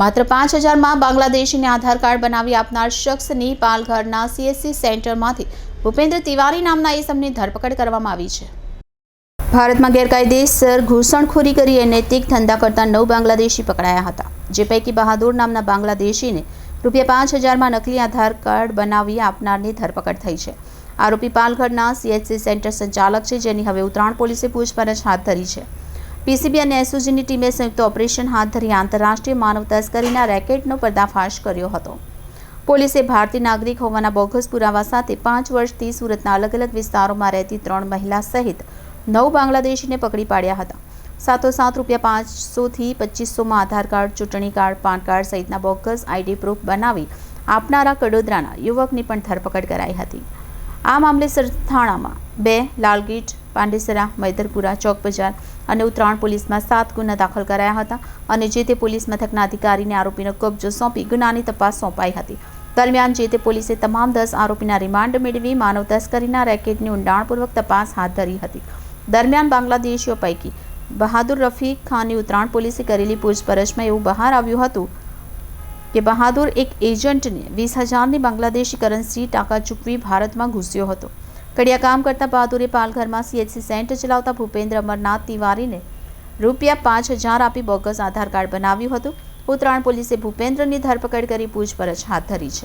માત્ર પાંચ હજારમાં બાંગ્લાદેશીને આધાર કાર્ડ બનાવી આપનાર શખ્સની પાલઘરના સીએસસી સેન્ટરમાંથી ભૂપેન્દ્ર તિવારી નામના ઇસમની ધરપકડ કરવામાં આવી છે. ભારતમાં ગેરકાયદેસર ઘૂસણખોરી કરી નૈતિક ધંધા કરતા નવ બાંગ્લાદેશી પકડાયા હતા, જે પૈકી બહાદુર નામના બાંગ્લાદેશીને રૂપિયા પાંચ હજારમાં નકલી આધાર કાર્ડ બનાવી આપનારની ધરપકડ થઈ છે. આરોપી પાલઘરના સીએચસી સેન્ટર સંચાલક છે, જેની હવે ઉત્તરાયણ પોલીસે પૂછપરછ હાથ ધરી છે. પીસીબી અને એસઓજીની ટીમે સંયુક્ત ઓપરેશન હાથ ધરી આંતરરાષ્ટ્રીય માનવ તસ્કરીના રેકેટનો પર્દાફાશ કર્યો હતો. પોલીસે ભારતીય નાગરિક હોવાના બોગસ પુરાવા સાથે પાંચ વર્ષથી સુરતના અલગ અલગ વિસ્તારોમાં રહેતી ત્રણ મહિલા સહિત નવ બાંગ્લાદેશીને પકડી પાડ્યા હતા. સાત રૂપિયા પાંચસોથી પચીસોમાં આધાર કાર્ડ, ચૂંટણી કાર્ડ, પાન કાર્ડ સહિતના બોગસ આઈડી પ્રૂફ બનાવી આપનારા કડોદરાના યુવકની પણ ધરપકડ કરાઈ હતી. આ મામલે સરથાણામાં બે, લાલગીટ પાંડેસરા, મૈદરપુરા ચોક બજાર અને ઉત્તરાયણ પોલીસમાં સાત ગુના દાખલ કરાયા હતા અને જે તે પોલીસ મથકના અધિકારીને આરોપીનો કબજો સોંપી ગુનાની તપાસ સોંપાઈ હતી. દરમિયાન જે તે પોલીસે તમામ દસ આરોપીના રિમાન્ડ મેળવી માનવ તસ્કરીના રેકેટની ઊંડાણપૂર્વક તપાસ હાથ ધરી હતી. દરમિયાન બાંગ્લાદેશીઓ પૈકી બહાદુર રફીક ખાનની ઉત્તરાયણ પોલીસે કરેલી પૂછપરછમાં એવું બહાર આવ્યું હતું કે બહાદુર એક એજન્ટને વીસ હજારની બાંગ્લાદેશી કરન્સી ટાંકા ચૂકવી ભારતમાં ઘૂસ્યો હતો. કડિયા કામ કરતા બહાદુરે પાલઘરમાં સીએચસી સેન્ટર ચલાવતા ભૂપેન્દ્ર અમરનાથ તિવારીને રૂપિયા પાંચ હજાર આપી બોગસ આધાર કાર્ડ બનાવ્યું હતું. ઉત્તરાયણ પોલીસે ભૂપેન્દ્રની ધરપકડ કરી પૂછપરછ હાથ ધરી છે.